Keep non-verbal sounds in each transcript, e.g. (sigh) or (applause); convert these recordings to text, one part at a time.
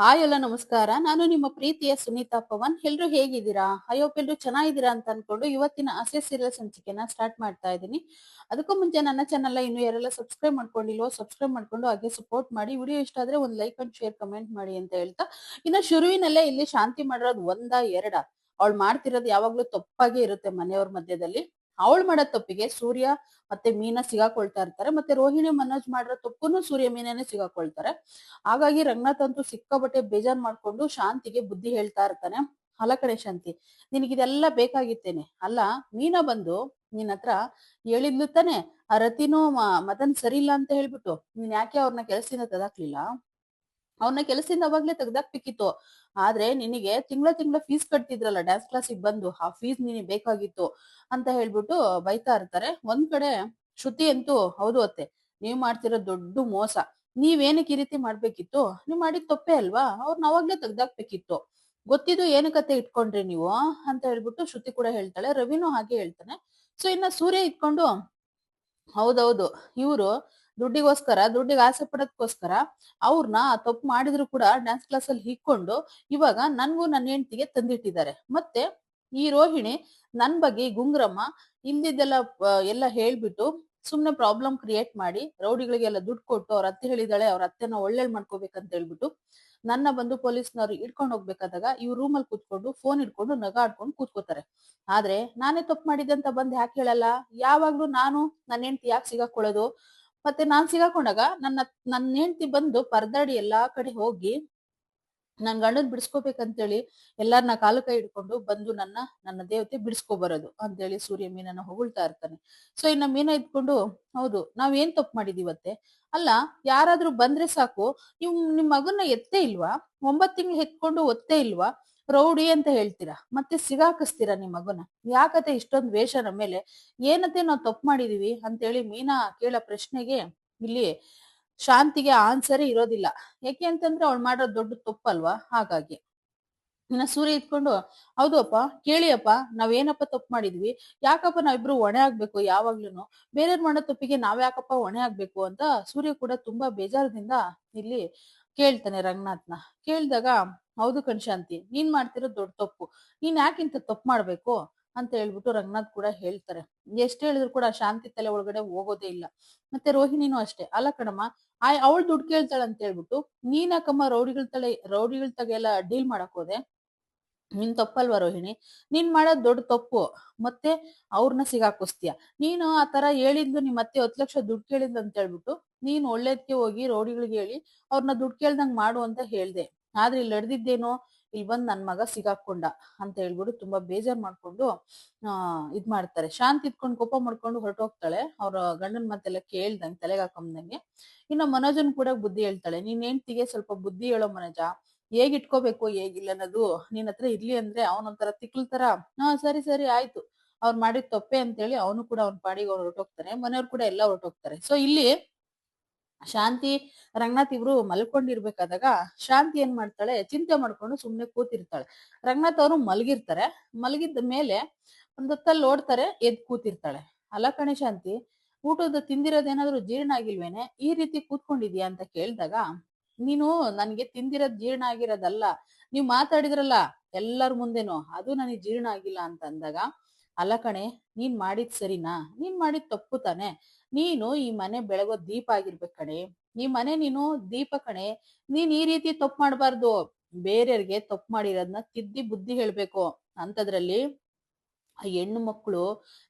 Hi ಎಲ್ಲ ನಮಸ್ಕಾರ. ನಾನು ನಿಮ್ಮ ಪ್ರೀತಿಯ ಸುನೀತಾ ಪವನ್. ಎಲ್ರು ಹೇಗಿದ್ದೀರಾ? ಅಯ್ಯೋಪ್ ಎಲ್ರು ಚೆನ್ನಾಗಿದ್ದೀರಾ ಅಂತ ಅನ್ಕೊಂಡು ಇವತ್ತಿನ ಅಸೆ ಸೀರಿಯಲ್ ಸಂಚಿಕೆನ ಸ್ಟಾರ್ಟ್ ಮಾಡ್ತಾ ಇದ್ದೀನಿ. ಅದಕ್ಕೂ ಮುಂಚೆ ನನ್ನ ಚಾನಲ್ ಇನ್ನು ಯಾರೆಲ್ಲ ಸಬ್ಸ್ಕ್ರೈಬ್ ಮಾಡ್ಕೊಂಡಿಲ್ವೋ ಸಬ್ಸ್ಕ್ರೈಬ್ ಮಾಡ್ಕೊಂಡು ಹಾಗೆ ಸಪೋರ್ಟ್ ಮಾಡಿ. ವಿಡಿಯೋ ಇಷ್ಟ ಆದ್ರೆ ಒಂದು ಲೈಕ್ ಅಂಡ್ ಶೇರ್ ಕಮೆಂಟ್ ಮಾಡಿ ಅಂತ ಹೇಳ್ತಾ. ಇನ್ನು ಶುರುವಿನಲ್ಲೇ ಇಲ್ಲಿ ಶಾಂತಿ ಮಾಡಿರೋದು ಒಂದ ಎರಡ? ಅವಳು ಮಾಡ್ತಿರೋದು ಯಾವಾಗ್ಲೂ ತಪ್ಪಾಗೆ ಇರುತ್ತೆ ಮನೆಯವ್ರ ಮಧ್ಯದಲ್ಲಿ. ಅವಳು ಮಾಡೋ ತಪ್ಪಿಗೆ ಸೂರ್ಯ ಮತ್ತೆ ಮೀನಾ ಸಿಗಾಕೊಳ್ತಾ ಇರ್ತಾರೆ. ಮತ್ತೆ ರೋಹಿಣಿ ಮನೋಜ್ ಮಾಡಿರೋ ತಪ್ಪುನು ಸೂರ್ಯ ಮೀನಾನೇ ಸಿಗಾಕೊಳ್ತಾರೆ. ಹಾಗಾಗಿ ರಂಗನಾಥ್ ಅಂತೂ ಸಿಕ್ಕಾಬಟ್ಟೆ ಬೇಜಾರ್ ಮಾಡ್ಕೊಂಡು ಶಾಂತಿಗೆ ಬುದ್ಧಿ ಹೇಳ್ತಾ ಇರ್ತಾನೆ. ಅಲ್ಲ ಕಡೆ ಶಾಂತಿ ನಿನಗಿದೆಲ್ಲ ಬೇಕಾಗಿತ್ತೇನೆ. ಅಲ್ಲ, ಮೀನಾ ಬಂದು ನಿನ್ ಹತ್ರ ಹೇಳಿದ್ಲು ತಾನೆ, ಆ ರತಿನೂ ಮದನ್ ಸರಿ ಇಲ್ಲ ಅಂತ ಹೇಳ್ಬಿಟ್ಟು. ನೀನ್ ಯಾಕೆ ಅವ್ರನ್ನ ಕೆಲಸದಿಂದ ತೆದಾಕ್ಲಿಲ್ಲ? ಅವ್ರನ್ನ ಕೆಲಸದಿಂದ ಅವಾಗ್ಲೇ ತೆಗ್ದಾಕ್ಬೇಕಿತ್ತು. ಆದ್ರೆ ನಿನಗೆ ತಿಂಗಳ ತಿಂಗಳ ಫೀಸ್ ಕಟ್ತಿದ್ರಲ್ಲ ಡ್ಯಾನ್ಸ್ ಕ್ಲಾಸಿಗೆ ಬಂದು, ಆ ಫೀಸ್ ನಿನಗೆ ಬೇಕಾಗಿತ್ತು ಅಂತ ಹೇಳ್ಬಿಟ್ಟು ಬೈತಾ ಇರ್ತಾರೆ. ಒಂದ್ ಕಡೆ ಶ್ರುತಿ ಅಂತೂ, ಹೌದು ಅತ್ತೆ, ನೀವ್ ಮಾಡ್ತಿರೋ ದೊಡ್ಡ ಮೋಸ. ನೀವೇನಕ್ಕೆ ಈ ರೀತಿ ಮಾಡ್ಬೇಕಿತ್ತು? ನೀವ್ ಮಾಡಿದ ತಪ್ಪೇ ಅಲ್ವಾ? ಅವ್ರನ್ನ ಅವಾಗ್ಲೇ ತೆಗ್ದಾಕ್ಬೇಕಿತ್ತು. ಗೊತ್ತಿದ್ದು ಏನಕ್ಕತ್ತೆ ಇಟ್ಕೊಂಡ್ರಿ ನೀವು? ಅಂತ ಹೇಳ್ಬಿಟ್ಟು ಶ್ರುತಿ ಕೂಡ ಹೇಳ್ತಾಳೆ. ರವಿನೂ ಹಾಗೆ ಹೇಳ್ತಾನೆ. ಸೊ ಇನ್ನ ಸೂರ್ಯ ಇಟ್ಕೊಂಡು, ಹೌದೌದು, ಇವ್ರು ದುಡ್ಡಿಗೋಸ್ಕರ, ದುಡ್ಡಿಗೆ ಆಸೆ ಪಡೋದಕ್ಕೋಸ್ಕರ ಅವ್ರನ್ನ ತಪ್ಪು ಮಾಡಿದ್ರು ಕೂಡ ಡ್ಯಾನ್ಸ್ ಕ್ಲಾಸ್ ಅಲ್ಲಿ ಹಿಕ್ಕೊಂಡು ಇವಾಗ ನನ್ಗೂ ನನ್ನ ಹೆಂಡತಿಗೆ ತಂದಿಟ್ಟಿದ್ದಾರೆ. ಮತ್ತೆ ಈ ರೋಹಿಣಿ ನನ್ ಬಗ್ಗೆ ಗುಂಗ್ರಮ್ಮ ಇಲ್ದಿದ್ದೆಲ್ಲ ಎಲ್ಲ ಹೇಳ್ಬಿಟ್ಟು ಸುಮ್ನೆ ಪ್ರಾಬ್ಲಮ್ ಕ್ರಿಯೇಟ್ ಮಾಡಿ ರೌಡಿಗಳಿಗೆಲ್ಲ ದುಡ್ಡು ಕೊಟ್ಟು ಅವ್ರ ಅತ್ತೆ ಹೇಳಿದಾಳೆ ಅವ್ರ ಅತ್ತೆನ ಒಳ್ಳೇಳ್ ಮಾಡ್ಕೋಬೇಕಂತ ಹೇಳ್ಬಿಟ್ಟು ನನ್ನ ಬಂದು ಪೊಲೀಸ್ನವ್ರು ಇಟ್ಕೊಂಡು ಹೋಗ್ಬೇಕಾದಾಗ ಇವ್ ರೂಮಲ್ಲಿ ಕೂತ್ಕೊಂಡು ಫೋನ್ ಇಟ್ಕೊಂಡು ನಗಾಡ್ಕೊಂಡು ಕೂತ್ಕೋತಾರೆ. ಆದ್ರೆ ನಾನೇ ತಪ್ಪು ಮಾಡಿದ್ದಂತ ಬಂದ್ ಯಾಕೆ ಹೇಳಲ್ಲ? ಯಾವಾಗ್ಲೂ ನಾನು ನನ್ನ ಹೆಂಡತಿ ಯಾಕೆ ಸಿಗಾಕೊಳ್ಳೋದು ಮತ್ತೆ ನಾನ್ ಸಿಗಾಕೊಂಡಾಗ ನನ್ನ ನನ್ನ ಹೆಂಡತಿ ಬಂದು ಪರದಾಡಿ ಎಲ್ಲಾ ಕಡೆ ಹೋಗಿ ನನ್ ಗಂಡನ್ ಬಿಡಿಸ್ಕೋಬೇಕಂತೇಳಿ ಎಲ್ಲಾರ್ನ ಕಾಲು ಕೈ ಹಿಡ್ಕೊಂಡು ಬಂದು ನನ್ನ ನನ್ನ ದೇವತೆ ಬಿಡಿಸ್ಕೊ ಬರೋದು ಅಂತೇಳಿ ಸೂರ್ಯ ಮೀನನ್ನ ಹೊಗಳ್ತಾ ಇರ್ತಾನೆ. ಸೊ ಇನ್ನ ಮೀನ ಇದ್ಕೊಂಡು ಹೌದು, ನಾವ್ ಏನ್ ತಪ್ಪು ಮಾಡಿದೀವತ್ತೆ ಅಲ್ಲ, ಯಾರಾದ್ರೂ ಬಂದ್ರೆ ಸಾಕು ನೀವು ನಿಮ್ ಮಗನ್ನ ಎತ್ತೇ ಇಲ್ವಾ? ಒಂಬತ್ ತಿಂಗಳು ಎತ್ಕೊಂಡು ಒತ್ತೇ ಇಲ್ವಾ? ರೌಡಿ ಅಂತ ಹೇಳ್ತೀರಾ? ಮತ್ತೆ ಸಿಗಾಕಿಸ್ತೀರಾ ನಿಮ್ಮ ಮಗುನ? ಯಾಕತೆ ಇಷ್ಟೊಂದು ವೇಷ ನಮ್ಮ ಮೇಲೆ? ಏನತೆ ನಾವ್ ತಪ್ಪು ಮಾಡಿದೀವಿ? ಅಂತೇಳಿ ಮೀನಾ ಕೇಳೋ ಪ್ರಶ್ನೆಗೆ ಇಲ್ಲಿ ಶಾಂತಿಗೆ ಆನ್ಸರೇ ಇರೋದಿಲ್ಲ. ಯಾಕೆ ಅಂತಂದ್ರೆ ಅವ್ಳು ಮಾಡೋ ದೊಡ್ಡ ತಪ್ಪಲ್ವಾ? ಹಾಗಾಗಿ. ಇನ್ನ ಸೂರ್ಯ ಇಟ್ಕೊಂಡು ಹೌದು ಅಪ್ಪ ಕೇಳಿ ಅಪ್ಪ ನಾವೇನಪ್ಪ ತಪ್ಪು ಮಾಡಿದ್ವಿ? ಯಾಕಪ್ಪ ನಾವಿಬ್ರು ಒಣೆ ಆಗ್ಬೇಕು ಯಾವಾಗ್ಲೂನು? ಬೇರೆಯವ್ರ್ ಮಾಡೋ ತಪ್ಪಿಗೆ ನಾವ್ ಯಾಕಪ್ಪ ಒಣೆ ಆಗ್ಬೇಕು? ಅಂತ ಸೂರ್ಯ ಕೂಡ ತುಂಬಾ ಬೇಜಾರದಿಂದ ಇಲ್ಲಿ ಕೇಳ್ತಾನೆ ರಂಗನಾಥ್ನ. ಕೇಳ್ದಾಗ, ಹೌದು ಕಣ್ಶಾಂತಿ, ನೀನ್ ಮಾಡ್ತಿರೋ ದೊಡ್ಡ ತಪ್ಪು. ನೀನ್ ಯಾಕಿಂತ ತಪ್ಪು ಮಾಡ್ಬೇಕು? ಅಂತ ಹೇಳ್ಬಿಟ್ಟು ರಂಗನಾಥ್ ಕೂಡ ಹೇಳ್ತಾರೆ. ಎಷ್ಟ್ ಹೇಳಿದ್ರು ಕೂಡ ಶಾಂತಿ ತಲೆ ಒಳಗಡೆ ಹೋಗೋದೇ ಇಲ್ಲ. ಮತ್ತೆ ರೋಹಿಣಿನೂ ಅಷ್ಟೇ. ಅಲ್ಲ ಕಣಮ್ಮ, ಆಯ್, ಅವಳು ದುಡ್ಡು ಕೇಳ್ತಾಳೆ ಅಂತ ಹೇಳ್ಬಿಟ್ಟು ನೀನಾಕಮ್ಮ ರೌಡಿಗಳ ತಲೆ, ರೌಡಿಗಳ ತಗೆಲ್ಲ ಡೀಲ್ ಮಾಡಕ್ ಹೋದೆ? ನಿನ್ ತಪ್ಪಲ್ವಾ ರೋಹಿಣಿ? ನೀನ್ ಮಾಡೋದ್ ದೊಡ್ಡ ತಪ್ಪು. ಮತ್ತೆ ಅವ್ರನ್ನ ಸಿಗಾಕಿಸ್ತೀಯ ನೀನು ಆ ತರ ಹೇಳಿದ್ಲು ನಿಮ್ ಮತ್ತೆ ಹತ್ತು ಲಕ್ಷ ದುಡ್ಡು ಕೇಳಿದ್ಲು ಅಂತ ಹೇಳ್ಬಿಟ್ಟು ನೀನ್ ಒಳ್ಳೇದಕ್ಕೆ ಹೋಗಿ ರೌಡಿಗಳಿಗೆ ಹೇಳಿ ಅವ್ರನ್ನ ದುಡ್ಡು ಕೇಳ್ದಂಗ್ ಮಾಡು ಅಂತ ಹೇಳ್ದೆ. ಆದ್ರೆ ಇಲ್ಲಿ ನಡೆದಿದ್ದೇನೋ ಇಲ್ಲಿ ಬಂದ್ ನನ್ ಮಗ ಸಿಗಾಕೊಂಡ ಅಂತ ಹೇಳ್ಬಿಟ್ಟು ತುಂಬಾ ಬೇಜಾರ್ ಮಾಡ್ಕೊಂಡು, ಆ, ಇದ್ ಮಾಡ್ತಾರೆ. ಶಾಂತಿ ಇದ್ಕೊಂಡು ಕೋಪ ಮಾಡ್ಕೊಂಡು ಹೊರಟೋಗ್ತಾಳೆ. ಅವ್ರ ಗಂಡನ್ ಮಾತೆಲ್ಲ ಕೇಳ್ದಂಗ್, ತಲೆಗೆ ಹಾಕೊಂಬಂದಂಗೆ. ಇನ್ನು ಮನೋಜನ್ ಕೂಡ ಬುದ್ಧಿ ಹೇಳ್ತಾಳೆ, ನೀನ್ ಹೆಂಡ್ತಿಗೆ ಸ್ವಲ್ಪ ಬುದ್ಧಿ ಹೇಳೋ ಮನೋಜ. ಹೇಗ್ ಇಟ್ಕೋಬೇಕು, ಹೇಗಿಲ್ಲ ಅನ್ನೋದು? ನಿನ್ ಹತ್ರ ಇರ್ಲಿ ಅಂದ್ರೆ ಅವನೊಂಥರ ತಿಕ್ಲ್ ತರ. ಹಾ, ಸರಿ ಸರಿ, ಆಯ್ತು. ಅವ್ರು ಮಾಡಿದ ತಪ್ಪೆ ಅಂತೇಳಿ ಅವನು ಕೂಡ ಅವ್ನ ಪಾಡಿಗೆ ಅವ್ರು ಹೊರಟೋಗ್ತಾರೆ ಮನೆಯವ್ರು ಕೂಡ ಎಲ್ಲ ಹೊರಟೋಗ್ತಾರೆ. ಸೊ ಇಲ್ಲಿ ಶಾಂತಿ, ರಂಗನಾಥ್ ಇವ್ರು ಮಲ್ಕೊಂಡಿರ್ಬೇಕಾದಾಗ ಶಾಂತಿ ಏನ್ ಮಾಡ್ತಾಳೆ, ಚಿಂತೆ ಮಾಡ್ಕೊಂಡು ಸುಮ್ನೆ ಕೂತಿರ್ತಾಳೆ. ರಂಗನಾಥ್ ಅವರು ಮಲಗಿರ್ತಾರೆ. ಮಲಗಿದ ಮೇಲೆ ಒಂದೊತ್ತಲ್ಲಿ ಓಡ್ತಾರೆ ಎದ್ ಕೂತಿರ್ತಾಳೆ. ಅಲ್ಲ ಕಣೆ ಶಾಂತಿ, ಊಟದ ತಿಂದಿರೋದೇನಾದ್ರೂ ಜೀರ್ಣ ಆಗಿಲ್ವೇನೆ? ಈ ರೀತಿ ಕೂತ್ಕೊಂಡಿದ್ಯಾ ಅಂತ ಕೇಳಿದಾಗ, ನೀನು ನನ್ಗೆ ತಿಂದಿರೋದ್ ಜೀರ್ಣ ಆಗಿರೋದಲ್ಲ, ನೀವ್ ಮಾತಾಡಿದ್ರಲ್ಲ ಎಲ್ಲರ ಮುಂದೆನೋ ಅದು ನನಗೆ ಜೀರ್ಣ ಆಗಿಲ್ಲ ಅಂತ ಅಂದಾಗ, ಅಲ್ಲ ಕಣೆ, ನೀನ್ ಮಾಡಿದ್ ಸರಿನಾ? ನೀನ್ ಮಾಡಿದ್ ತಪ್ಪು ತಾನೆ? ನೀನು ಈ ಮನೆ ಬೆಳಗೋ ದೀಪ ಆಗಿರ್ಬೇಕು ಕಣೆ. ಈ ಮನೆ ನೀನು ದೀಪ ಕಣೆ. ನೀನ್ ಈ ರೀತಿ ತಪ್ಪು ಮಾಡಬಾರ್ದು. ಬೇರೆಯವ್ರಿಗೆ ತಪ್ಪು ಮಾಡಿರೋದ್ನ ತಿದ್ದಿ ಬುದ್ಧಿ ಹೇಳ್ಬೇಕು. ಅಂತದ್ರಲ್ಲಿ ಆ ಹೆಣ್ಣು ಮಕ್ಕಳು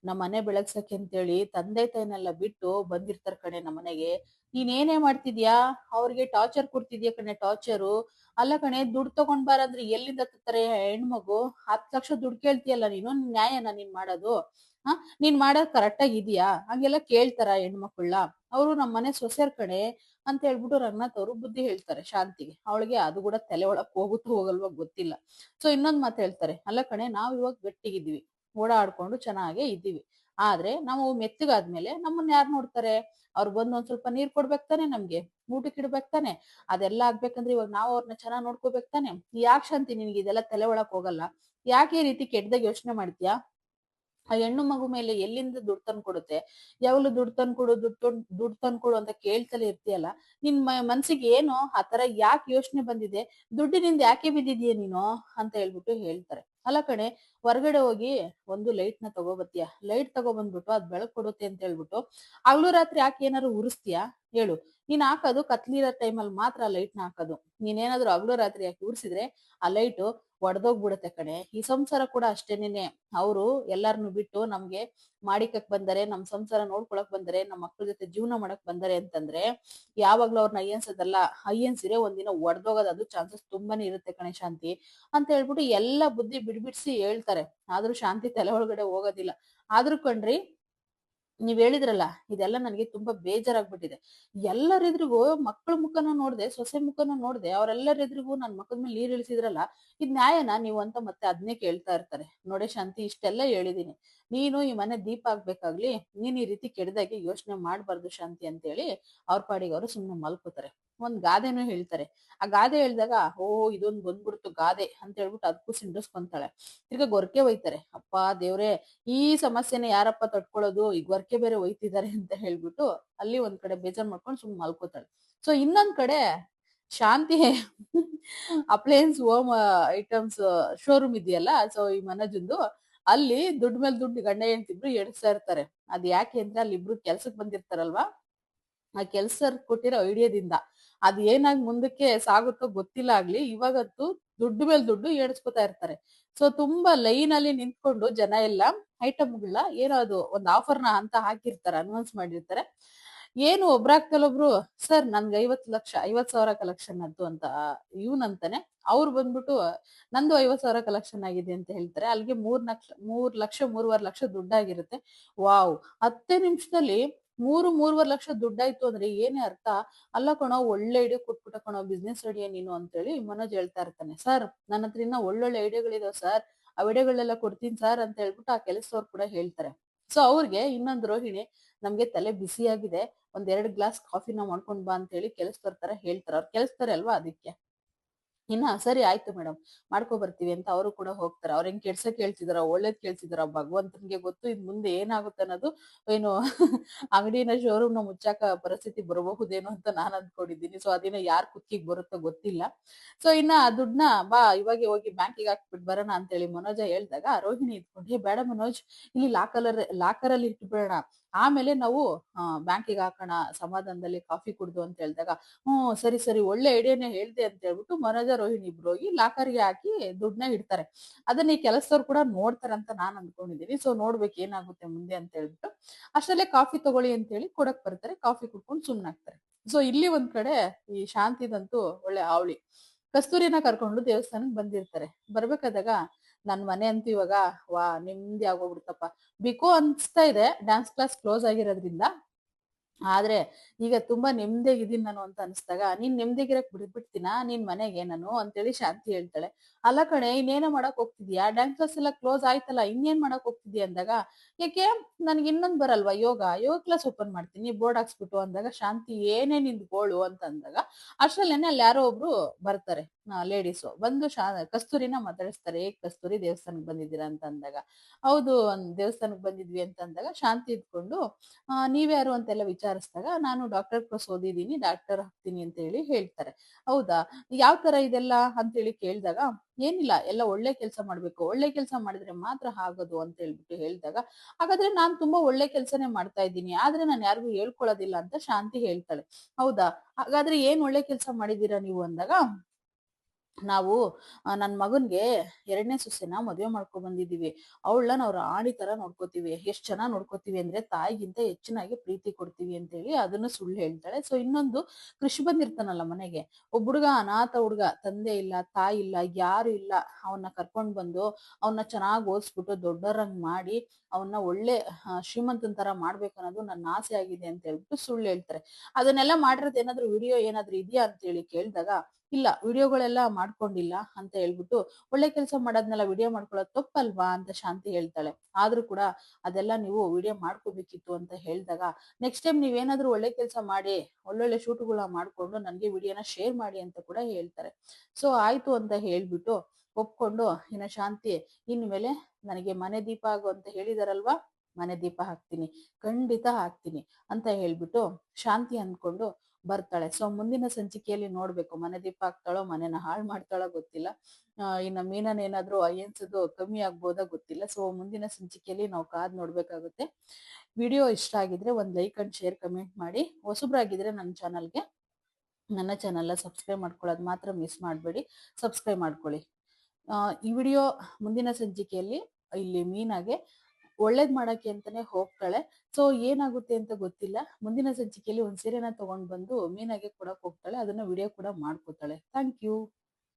ನಮ್ಮ ಮನೆ ಬೆಳಗ್ಸಕ್ಕೆ ಅಂತೇಳಿ ತಂದೆ ತಾಯಿನೆಲ್ಲ ಬಿಟ್ಟು ಬಂದಿರ್ತಾರ ಕಣೆ ನಮ್ಮ ಮನೆಗೆ. ನೀನ್ ಏನೇ ಮಾಡ್ತಿದ್ಯಾ? ಅವ್ರಿಗೆ ಟಾರ್ಚರ್ ಕೊಡ್ತಿದ್ಯಾ ಕಣೆ ಟಾರ್ಚರು? ಅಲ್ಲ ಕಣೆ, ದುಡ್ಡು ತಗೊಂಡ್ ಬಾರಂದ್ರೆ ಎಲ್ಲಿಂದ ತರ ಹೆಣ್ಮಗು ಹತ್ತು ಲಕ್ಷ ದುಡ್ಡು ಕೇಳ್ತೀಯಲ್ಲ ನೀನು? ನ್ಯಾಯನ ನೀನ್ ಮಾಡೋದು. ಹ ನೀನ್ ಮಾಡೋದ್ ಕರೆಕ್ಟ್ ಆಗಿ ಇದೆಯಾ? ಹಂಗೆಲ್ಲ ಕೇಳ್ತಾರ ಹೆಣ್ಮಕ್ಳ ಅವರು ನಮ್ಮ ಮನೆ ಸೊಸೆರ್ ಕಡೆ ಅಂತ ಹೇಳ್ಬಿಟ್ಟು ರಂಗನಾಥ್ ಅವರು ಬುದ್ಧಿ ಹೇಳ್ತಾರೆ ಶಾಂತಿಗೆ. ಅವಳಿಗೆ ಅದು ಕೂಡ ತಲೆ ಒಳಕ್ ಹೋಗುತ್ತೋ ಹೋಗಲ್ವ ಗೊತ್ತಿಲ್ಲ. ಸೊ ಇನ್ನೊಂದ್ ಮಾತು ಹೇಳ್ತಾರೆ. ಅಲ್ಲ ಕಣೆ, ನಾವ್ ಇವಾಗ ಗಟ್ಟಿಗಿದ್ವಿ ಓಡಾಡ್ಕೊಂಡು ಚೆನ್ನಾಗೇ ಇದ್ದೀವಿ. ಆದ್ರೆ ನಾವು ಮೆತ್ತಗಾದ್ಮೇಲೆ ನಮ್ಮನ್ನ ಯಾರು ನೋಡ್ತಾರೆ? ಅವ್ರು ಬಂದು ಒಂದ್ ಸ್ವಲ್ಪ ನೀರ್ ಕೊಡ್ಬೇಕು ತಾನೆ ನಮ್ಗೆ? ಊಟಕ್ಕೆ ಇಡ್ಬೇಕು ತಾನೆ? ಅದೆಲ್ಲ ಆಗ್ಬೇಕಂದ್ರೆ ಇವಾಗ ನಾವು ಅವ್ರನ್ನ ಚೆನ್ನಾಗ್ ನೋಡ್ಕೋಬೇಕು ತಾನೆ? ಯಾಕೆ ಶಾಂತಿ ನಿನ್ಗೆ ಇದೆಲ್ಲ ತಲೆ ಒಳಕ್ ಹೋಗಲ್ಲ? ಯಾಕೆ ಈ ರೀತಿ ಕೆಟ್ಟದಾಗ ಯೋಚನೆ ಮಾಡ್ತೀಯಾ? ಆ ಹೆಣ್ಣು ಮಗು ಮೇಲೆ ಎಲ್ಲಿಂದ ದುಡ್ಡು ತಂದು ಕೊಡುತ್ತೆ ಯಾವಾಗಲೂ ದುಡ್ಡು ತಂದು ಕೊಡು ದುಡ್ಡು ದುಡ್ಡು ತಂದು ಕೊಡು ಅಂತ ಕೇಳ್ತಲೇ ಇರ್ತೀಯಲ್ಲ? ನಿನ್ ಮನ್ಸಿಗೆ ಏನು ಆ ತರ ಯಾಕೆ ಯೋಚನೆ ಬಂದಿದೆ? ದುಡ್ಡಿನಿಂದ ಯಾಕೆ ಬಿದ್ದಿದೀಯ ನೀನು? ಅಂತ ಹೇಳ್ಬಿಟ್ಟು ಹೇಳ್ತಾರೆ. ಅಲ್ಲ ಕಣೆ ಹೊರಗಡೆ ಹೋಗಿ ಒಂದು ಲೈಟ್ನ ತಗೋಬತ್ತೀಯ? ಲೈಟ್ ತಗೊಬಂದ್ಬಿಟ್ಟು ಅದ್ ಬೆಳಕು ಕೊಡುತ್ತೆ ಅಂತ ಹೇಳ್ಬಿಟ್ಟು ಹಗ್ಲು ರಾತ್ರಿ ಯಾಕೆ ಏನಾದ್ರು ಉರಿಸ್ತೀಯಾ? ಹೇಳು. ನೀನ್ ಹಾಕೋದು ಕತ್ಲಿರೋ ಟೈಮಲ್ಲಿ ಮಾತ್ರ ಲೈಟ್ನ ಹಾಕೋದು. ನೀನೇನಾದ್ರು ಹಗ್ಲು ರಾತ್ರಿ ಯಾಕೆ ಉರ್ಸಿದ್ರೆ ಆ ಲೈಟ್ ಒಡೆದೋಗ್ಬಿಡುತ್ತೆ ಕಣೆ. ಈ ಸಂಸಾರ ಕೂಡ ಅಷ್ಟೇನೇನೆ. ಅವರು ಎಲ್ಲಾರನ್ನು ಬಿಟ್ಟು ನಮ್ಗೆ ಮಾಡಿಕಕ್ ಬಂದರೆ, ನಮ್ ಸಂಸಾರ ನೋಡ್ಕೊಳಕ್ ಬಂದರೆ ನಮ್ಮ ಮಕ್ಳ ಜೊತೆ ಜೀವನ ಮಾಡಕ್ ಬಂದರೆ ಅಂತಂದ್ರೆ, ಯಾವಾಗ್ಲೂ ಅವ್ರನ್ನ ಅಯ್ಯನ್ಸದಲ್ಲ. ಅಯ್ಯನ್ಸಿರೆ ಒಂದಿನ ಒಡೆದೋಗೋದು ಅದು ಚಾನ್ಸಸ್ ತುಂಬಾನೇ ಇರುತ್ತೆ ಕಣೆ ಶಾಂತಿ. ಅಂತ ಹೇಳ್ಬಿಟ್ಟು ಎಲ್ಲಾ ಬುದ್ಧಿ ಬಿಡ್ಬಿಡ್ಸಿ ಹೇಳ್ತಾರೆ ಆದ್ರೂ ಶಾಂತಿ ತಲೆ ಒಳಗಡೆ ಹೋಗೋದಿಲ್ಲ. ಆದ್ರೂ ಕಣ್ರಿ, ನೀವ್ ಹೇಳಿದ್ರಲ್ಲ, ಇದೆಲ್ಲ ನನಗೆ ತುಂಬಾ ಬೇಜಾರಾಗ್ಬಿಟ್ಟಿದೆ. ಎಲ್ಲರೆದ್ರಿಗೂ ಮಕ್ಕಳ ಮುಖನ ನೋಡ್ದೆ, ಸೊಸೆ ಮುಖನ ನೋಡ್ದೆ, ಅವ್ರೆಲ್ಲರೆದ್ರಿಗೂ ನನ್ ಮಕ್ಕದ ಮೇಲೆ ನೀರ್ ಇಳಿಸಿದ್ರಲ್ಲ, ಇದ್ ನ್ಯಾಯನ ನೀವು ಅಂತ ಮತ್ತೆ ಅದನ್ನೇ ಕೇಳ್ತಾ ಇರ್ತಾರೆ. ನೋಡಿ ಶಾಂತಿ, ಇಷ್ಟೆಲ್ಲ ಹೇಳಿದೀನಿ. ನೀನು ಈ ಮನೆ ದೀಪ ಆಗ್ಬೇಕಾಗ್ಲಿ ನೀನ್ ಈ ರೀತಿ ಕೆಡ್ದಾಗೆ ಯೋಚನೆ ಮಾಡ್ಬಾರ್ದು ಶಾಂತಿ ಅಂತೇಳಿ ಅವ್ರ ಪಾಡಿಗೆ ಅವರು ಸುಮ್ನೆ ಮಲ್ಕೋತಾರೆ. ಒಂದ್ ಗಾದೆನೂ ಹೇಳ್ತಾರೆ. ಆ ಗಾದೆ ಹೇಳಿದಾಗ, ಓ, ಇದೊಂದ್ ಬಂದ್ಬಿಡ್ತು ಗಾದೆ ಅಂತ ಹೇಳ್ಬಿಟ್ಟು ಅದಕ್ಕೂ ಸಿಂಡಿಸ್ಕೊಂತಾಳೆ. ತಿರ್ಗಾ ಗೊರ್ಕೆ ಒಯ್ತಾರೆ. ಅಪ್ಪ, ದೇವ್ರೆ, ಈ ಸಮಸ್ಯೆನ ಯಾರಪ್ಪ ತಡ್ಕೊಳ್ಳೋದು ಈಗ ಗೊರ್ಕೆ ಬೇರೆ ಒಯ್ತಿದ್ದಾರೆ (laughs) ಅಂತ ಹೇಳ್ಬಿಟ್ಟು ಅಲ್ಲಿ ಒಂದ್ ಕಡೆ ಬೇಜಾರ್ ಮಾಡ್ಕೊಂಡು ಸುಮ್ ಮಲ್ಕೋತಾಳೆ. ಸೊ, ಇನ್ನೊಂದ್ ಕಡೆ Shanti (laughs) appliances home items showroom ಇದೆಯಲ್ಲ, ಸೊ, ಈ ಮನೋಜಂದು ಅಲ್ಲಿ ದುಡ್ಡ ಮೇಲೆ ದುಡ್ಡು ಗಂಡ ಹೆಂಡ್ತಿಬ್ರು ಎಡ್ಸ್ತಾ ಇರ್ತಾರೆ. ಅದ್ ಯಾಕೆ ಅಂದ್ರೆ ಅಲ್ಲಿ ಇಬ್ರು ಕೆಲ್ಸಕ್ ಬಂದಿರ್ತಾರಲ್ವಾ? ಆ ಕೆಲ್ಸ ಕೊಟ್ಟಿರೋ ಐಡಿಯಾದಿಂದ. ಅದ್ ಏನಾಗಿ ಮುಂದಕ್ಕೆ ಸಾಗುತ್ತೋ ಗೊತ್ತಿಲ್ಲ ಆಗ್ಲಿ ಇವಾಗತ್ತು ದುಡ್ಡು ಮೇಲೆ ದುಡ್ಡು ಏಡ್ಸ್ಕೊತಾ ಇರ್ತಾರೆ. ಸೊ ತುಂಬಾ ಲೈನ್ ಅಲ್ಲಿ ನಿಂತ್ಕೊಂಡು ಜನ ಎಲ್ಲ ಐಟಮ್ಗಳನ್ನ ಏನೋ ಅದು ಒಂದು ನ ಅಂತ ಹಾಕಿರ್ತಾರೆ ಅನೌನ್ಸ್ ಮಾಡಿರ್ತಾರೆ. ಏನು ಒಬ್ರಾಗ್ತಲೊಬ್ರು ಸರ್, ನನ್ಗೆ ಐವತ್ತು ಲಕ್ಷ ಐವತ್ ಸಾವಿರ ಕಲೆಕ್ಷನ್ ಅದು ಅಂತ ಇವನಂತಾನೆ ಅವ್ರು ಬಂದ್ಬಿಟ್ಟು, ನಂದು ಐವತ್ ಸಾವಿರ ಕಲೆಕ್ಷನ್ ಆಗಿದೆ ಅಂತ ಹೇಳ್ತಾರೆ. ಅಲ್ಲಿಗೆ ಮೂರ್ ಲಕ್ಷ ಮೂರ್ ಲಕ್ಷ, ಮೂರುವರೆ ಲಕ್ಷ ದುಡ್ಡಾಗಿರುತ್ತೆ ವಾವ್! ಹತ್ತೇ ನಿಮಿಷದಲ್ಲಿ ಮೂರು, ಮೂರುವರೆ ಲಕ್ಷ ದುಡ್ಡಾಯ್ತು ಅಂದ್ರೆ ಏನೇ ಅರ್ಥ? ಅಲ್ಲ ಕಣೋ, ಒಳ್ಳೆ ಐಡಿಯಾ ಕೊಟ್ಬಿಟ್ಟ ಕಣೋ ಬಿಸ್ನೆಸ್ ಐಡಿಯಾ ನೀನು ಅಂತೇಳಿ ಮನೋಜ್ ಹೇಳ್ತಾ ಇರ್ತಾನೆ. ಸರ್, ನನ್ನ ಹತ್ರ ಇನ್ನ ಒಳ್ಳೊಳ್ಳೆ ಐಡಿಯಾಗಳಿದಾವೆ ಸರ್. ಆ ಐಡಿಯಾಗಳೆಲ್ಲ ಕೊಡ್ತೀನಿ ಸರ್ ಅಂತ ಹೇಳ್ಬಿಟ್ಟು ಆ ಕೆಲಸದವ್ರು ಕೂಡ ಹೇಳ್ತಾರೆ. ಸೊ ಅವ್ರಿಗೆ ಇನ್ನೊಂದು ರೋಹಿಣಿ ನಮ್ಗೆ ತಲೆ ಬಿಸಿಯಾಗಿದೆ. ಒಂದ್ ಎರಡ್ ಗ್ಲಾಸ್ ಕಾಫಿನ ಮಾಡ್ಕೊಂಡ್ ಬಾ ಅಂತ ಹೇಳಿ ಕೆಲಸದವ್ರ ತರ ಹೇಳ್ತಾರೆ. ಅವ್ರು ಕೆಲಸ್ತಾರೆ ಅಲ್ವಾ ಅದಕ್ಕೆ ಇನ್ನ ಸರಿ ಆಯ್ತು ಮೇಡಮ್ ಮಾಡ್ಕೊ ಬರ್ತೀವಿ ಅಂತ ಅವರು ಕೂಡ ಹೋಗ್ತಾರೆ. ಅವ್ರ ಹೆಂಗ್ ಕೆಡ್ಸಕ್ ಹೇಳ್ತಿದಾರ, ಒಳ್ಳೇದ್ ಕೇಳ್ತಿದಾರ ಭಗವಂತನ್ಗೆ ಗೊತ್ತು ಇನ್ ಮುಂದೆ ಏನಾಗುತ್ತೆ ಅನ್ನೋದು ಏನು (laughs) ಅಂಗಡಿನ ಶೋರೂಮ್ನ ಮುಚ್ಚಾಕ ಪರಿಸ್ಥಿತಿ ಬರಬಹುದೇನೋ ಅಂತ ನಾನ್ ಅಂದ್ಕೊಂಡಿದ್ದೀನಿ ಸೊ ಅದಿನ ಯಾರ್ ಕುತ್ತಿಗೆ ಬರುತ್ತೋ ಗೊತ್ತಿಲ್ಲ. ಸೊ ಇನ್ನ ಆ ದುಡ್ಡನ್ನ ಬಾ, ಇವಾಗ ಹೋಗಿ ಬ್ಯಾಂಕಿಗೆ ಹಾಕ್ಬಿಟ್ಟು ಬರೋಣ ಅಂತೇಳಿ ಮನೋಜ ಹೇಳ್ದಾಗ ರೋಹಿಣಿ ಇದ್ಕೊಂಡು, ಹೇ ಬೇಡ ಮನೋಜ್, ಇಲ್ಲಿ ಲಾಕರ್ ಲಾಕರ್ ಅಲ್ಲಿ ಇಟ್ಬಿಡೋಣ. ಆಮೇಲೆ ನಾವು ಬ್ಯಾಂಕಿಗೆ ಹಾಕೋಣ, ಸಮಾಧಾನದಲ್ಲಿ ಕಾಫಿ ಕುಡ್ದು ಅಂತ ಹೇಳಿದಾಗ, ಹ್ಮ್, ಸರಿ ಸರಿ, ಒಳ್ಳೆ ಐಡಿಯಾನೇ ಹೇಳ್ದೆ ಅಂತ ಹೇಳ್ಬಿಟ್ಟು ಮನೋಜ ರೋಹಿಣಿ ಇಬ್ರು ಹೋಗಿ ಲಾಕರ್ಗೆ ಹಾಕಿ ದುಡ್ಡನ್ನ ಇಡ್ತಾರೆ. ಅದನ್ನ ಈ ಕೆಲಸದವ್ರು ಕೂಡ ನೋಡ್ತಾರೆ ಅಂತ ನಾನ್ ಅನ್ಕೊಂಡಿದ್ದೀನಿ ಸೊ ನೋಡ್ಬೇಕು ಏನಾಗುತ್ತೆ ಮುಂದೆ ಅಂತ ಹೇಳ್ಬಿಟ್ಟು ಅಷ್ಟಲ್ಲೇ ಕಾಫಿ ತಗೊಳ್ಳಿ ಅಂತ ಹೇಳಿ ಕೊಡಕ್ ಬರ್ತಾರೆ. ಕಾಫಿ ಕುಡ್ಕೊಂಡು ಸುಮ್ನಾಗ್ತಾರೆ ಸೊ ಇಲ್ಲಿ ಒಂದ್ ಕಡೆ ಈ ಶಾಂತಿದಂತೂ ಒಳ್ಳೆ ಆವಳಿ ಕಸ್ತೂರಿನ ಕರ್ಕೊಂಡು ದೇವಸ್ಥಾನಕ್ಕೆ ಬಂದಿರ್ತಾರೆ. ಬರ್ಬೇಕಾದಾಗ ನನ್ ಮನೆ ಅಂತೂ ಇವಾಗ ವಾ ನೆಮ್ಮದಿ ಆಗೋಗ್ಬಿಡ್ತಪ್ಪ ಬಿಕೋ ಅನ್ಸ್ತಾ ಇದೆ. ಡ್ಯಾನ್ಸ್ ಕ್ಲಾಸ್ ಕ್ಲೋಸ್ ಆಗಿರೋದ್ರಿಂದ ಆದ್ರೆ ಈಗ ತುಂಬಾ ನೆಮ್ಮದಿಯಾಗಿದ್ದೀನಿ ನಾನು ಅಂತ ಅನ್ಸ್ದಾಗ, ನೀನ್ ನೆಮ್ಮದಿಗಿರಕ್ ಬಿಡ್ಬಿಡ್ತೀನ ನಿನ್ ಮನೆಗೆ ನಾನು ಅಂತೇಳಿ ಶಾಂತಿ ಹೇಳ್ತಾಳೆ. ಅಲ್ಲ ಕಣೆ, ಇನ್ನೇನೋ ಮಾಡಕ್ ಹೋಗ್ತಿದ್ಯಾ? ಡ್ಯಾನ್ಸ್ ಕ್ಲಾಸ್ ಎಲ್ಲ ಕ್ಲೋಸ್ ಆಯ್ತಲ್ಲ, ಇನ್ನೇನ್ ಮಾಡಕ್ ಹೋಗ್ತಿದ್ಯಾ ಅಂದಾಗ ಯಾಕೆ ನನ್ಗೆ ಇನ್ನೊಂದ್ ಬರಲ್ವಾ, ಯೋಗ? ಯೋಗ ಕ್ಲಾಸ್ ಓಪನ್ ಮಾಡ್ತೀನಿ ಬೋರ್ಡ್ ಹಾಕ್ಸ್ಬಿಟ್ಟು ಅಂದಾಗ, ಶಾಂತಿ ಏನೇ ನಿಂದ್ ಗೋಳು ಅಂತ ಅಂದಾಗ, ಅಷ್ಟ್ರಲ್ಲೇನೆ ಅಲ್ಲಿ ಯಾರೋ ಒಬ್ರು ಬರ್ತಾರೆ. ಲೇಡೀಸು ಬಂದು ಶಾ, ಕಸ್ತೂರಿನ ಮಾತಾಡಿಸ್ತಾರೆ, ಏ, ಕಸ್ತೂರಿ ದೇವಸ್ಥಾನಕ್ಕೆ ಬಂದಿದ್ದೀರಾ? ಅಂತ ಅಂದಾಗ ಹೌದು ದೇವಸ್ಥಾನಕ್ಕೆ ಬಂದಿದ್ವಿ ಅಂತ ಅಂದಾಗ ಶಾಂತಿ ಇದ್ಕೊಂಡು ನೀವ್ಯಾರು? ಅಂತೆಲ್ಲ ವಿಚಾರಿಸಿದಾಗ, ನಾನು ಡಾಕ್ಟರ್ ಕೋರ್ಸ್ ಓದಿದ್ದೀನಿ, ಡಾಕ್ಟರ್ ಹಾಕ್ತೀನಿ ಅಂತ ಹೇಳಿ ಹೇಳ್ತಾರೆ. ಹೌದಾ? ಯಾವ ತರ ಇದೆಲ್ಲ ಅಂತೇಳಿ ಕೇಳಿದಾಗ, ಏನಿಲ್ಲ, ಎಲ್ಲ ಒಳ್ಳೆ ಕೆಲಸ ಮಾಡ್ಬೇಕು. ಒಳ್ಳೆ ಕೆಲಸ ಮಾಡಿದ್ರೆ ಮಾತ್ರ ಆಗೋದು ಅಂತ ಹೇಳ್ಬಿಟ್ಟು ಹೇಳಿದಾಗ, ಹಾಗಾದ್ರೆ ನಾನ್ ತುಂಬಾ ಒಳ್ಳೆ ಕೆಲಸನೇ ಮಾಡ್ತಾ ಇದ್ದೀನಿ. ಆದ್ರೆ ನಾನು ಯಾರಿಗೂ ಹೇಳ್ಕೊಳ್ಳೋದಿಲ್ಲ ಅಂತ ಶಾಂತಿ ಹೇಳ್ತಾಳೆ. ಹೌದಾ? ಹಾಗಾದ್ರೆ ಏನ್ ಒಳ್ಳೆ ಕೆಲಸ ಮಾಡಿದೀರಾ ನೀವು ಅಂದಾಗ ನಾವು ನನ್ನ ಮಗನ್ಗೆ ಎರಡನೇ ಸೊಸೆನ ಮದುವೆ ಮಾಡ್ಕೊಂಡ್ ಬಂದಿದೀವಿ. ಅವಳನ್ನ ನಾವು ರಾಣಿ ತರ ನೋಡ್ಕೋತೀವಿ. ಎಷ್ಟ್ ಚೆನ್ನಾಗ್ ನೋಡ್ಕೋತೀವಿ ಅಂದ್ರೆ ತಾಯಿಗಿಂತ ಹೆಚ್ಚಿನಾಗಿ ಪ್ರೀತಿ ಕೊಡ್ತೀವಿ ಅಂತ ಹೇಳಿ ಅದನ್ನು ಸುಳ್ಳು ಹೇಳ್ತಾಳೆ. ಸೊ ಇನ್ನೊಂದು ಕೃಷಿ ಬಂದಿರ್ತಾನಲ್ಲ ಮನೆಗೆ. ಒಬ್ಬ ಹುಡುಗ, ಅನಾಥ ಹುಡುಗ, ತಂದೆ ಇಲ್ಲ, ತಾಯಿ ಇಲ್ಲ, ಯಾರು ಇಲ್ಲ ಅವನ್ನ ಕರ್ಕೊಂಡು ಬಂದು ಅವನ್ನ ಚೆನ್ನಾಗಿ ಓದಿಸ್ಬಿಟ್ಟು ದೊಡ್ಡರಂಗ್ ಮಾಡಿ ಅವನ್ನ ಒಳ್ಳೆ ಶ್ರೀಮಂತನ ತರ ಮಾಡ್ಬೇಕು ಅನ್ನೋದು ನನ್ನ ಆಸೆ ಆಗಿದೆ ಅಂತ ಹೇಳ್ಬಿಟ್ಟು ಸುಳ್ಳು ಹೇಳ್ತಾರೆ. ಅದನ್ನೆಲ್ಲ ಮಾಡಿರೋದು ಏನಾದ್ರು ವಿಡಿಯೋ ಏನಾದ್ರು ಇದೆಯಾ ಅಂತ ಹೇಳಿ ಕೇಳಿದಾಗ ಇಲ್ಲ, ವಿಡಿಯೋಗಳೆಲ್ಲ ಮಾಡ್ಕೊಂಡಿಲ್ಲ ಅಂತ ಹೇಳ್ಬಿಟ್ಟು ಒಳ್ಳೆ ಕೆಲಸ ಮಾಡೋದ್ನೆಲ್ಲ ವಿಡಿಯೋ ಮಾಡ್ಕೊಳ್ಳೋದು ತಪ್ಪಲ್ವಾ ಅಂತ ಶಾಂತಿ ಹೇಳ್ತಾಳೆ. ಆದ್ರೂ ಕೂಡ ಅದೆಲ್ಲ ನೀವು ವಿಡಿಯೋ ಮಾಡ್ಕೋಬೇಕಿತ್ತು ಅಂತ ಹೇಳಿದಾಗ ನೆಕ್ಸ್ಟ್ ಟೈಮ್ ನೀವೇನಾದ್ರೂ ಒಳ್ಳೆ ಕೆಲಸ ಮಾಡಿ, ಒಳ್ಳೊಳ್ಳೆ ಶೂಟ್ಗಳ ಮಾಡ್ಕೊಂಡು ನನಗೆ ವಿಡಿಯೋನ ಶೇರ್ ಮಾಡಿ ಅಂತ ಕೂಡ ಹೇಳ್ತಾರೆ. ಸೊ ಆಯ್ತು ಅಂತ ಹೇಳ್ಬಿಟ್ಟು ಒಪ್ಕೊಂಡು ಇನ್ನ ಶಾಂತಿ ಇನ್ಮೇಲೆ ನನಗೆ ಮನೆ ದೀಪ ಆಗು ಅಂತ ಹೇಳಿದಾರಲ್ವಾ? ಮನೆ ದೀಪ ಹಾಕ್ತೀನಿ, ಖಂಡಿತ ಹಾಕ್ತೀನಿ ಅಂತ ಹೇಳ್ಬಿಟ್ಟು ಶಾಂತಿ ಅಂದ್ಕೊಂಡು ಬರ್ತಾಳೆ. ಸೊ ಮುಂದಿನ ಸಂಚಿಕೆಯಲ್ಲಿ ನೋಡ್ಬೇಕು. ಮನೆ ದೀಪ ಹಾಕ್ತಾಳೋ, ಮನೆನ ಹಾಳು ಮಾಡ್ತಾಳೋ ಗೊತ್ತಿಲ್ಲ. ಇನ್ನ ಮೀನನ್ ಏನಾದ್ರು ಅಯ್ಯನ್ಸೋದು ಕಮ್ಮಿ ಆಗ್ಬೋದಾ ಗೊತ್ತಿಲ್ಲ. ಸೊ ಮುಂದಿನ ಸಂಚಿಕೆಯಲ್ಲಿ ನಾವು ಕಾದ್ ನೋಡ್ಬೇಕಾಗುತ್ತೆ. ವಿಡಿಯೋ ಇಷ್ಟ ಆಗಿದ್ರೆ ಒಂದು ಲೈಕ್ ಅಂಡ್ ಶೇರ್ ಕಮೆಂಟ್ ಮಾಡಿ. ಹೊಸಬ್ರಾಗಿದ್ರೆ ನನ್ನ ಚಾನಲ್ಗೆ, ನನ್ನ ಚಾನಲ್ನ ಸಬ್ಸ್ಕ್ರೈಬ್ ಮಾಡ್ಕೊಳ್ಳೋದು ಮಾತ್ರ ಮಿಸ್ ಮಾಡಬೇಡಿ. ಸಬ್ಸ್ಕ್ರೈಬ್ ಮಾಡ್ಕೊಳ್ಳಿ. ಈ ವಿಡಿಯೋ ಮುಂದಿನ ಸಂಚಿಕೆಯಲ್ಲಿ, ಇಲ್ಲಿ ಮೀನಾಗೆ ಒಳ್ಳೇದ್ ಮಾಡಕ್ಕೆ ಅಂತಾನೆ ಹೋಗ್ತಾಳೆ. ಸೊ ಏನಾಗುತ್ತೆ ಅಂತ ಗೊತ್ತಿಲ್ಲ. ಮುಂದಿನ ಸಂಚಿಕೆಯಲ್ಲಿ ಒಂದ್ ಸೀರೆನ ತಗೊಂಡ್ ಬಂದು ಮೀನಾಗೆ ಕೊಡಕ್ ಹೋಗ್ತಾಳೆ. ಅದನ್ನ ವಿಡಿಯೋ ಕೂಡ ಮಾಡ್ಕೋತಾಳೆ. Thank you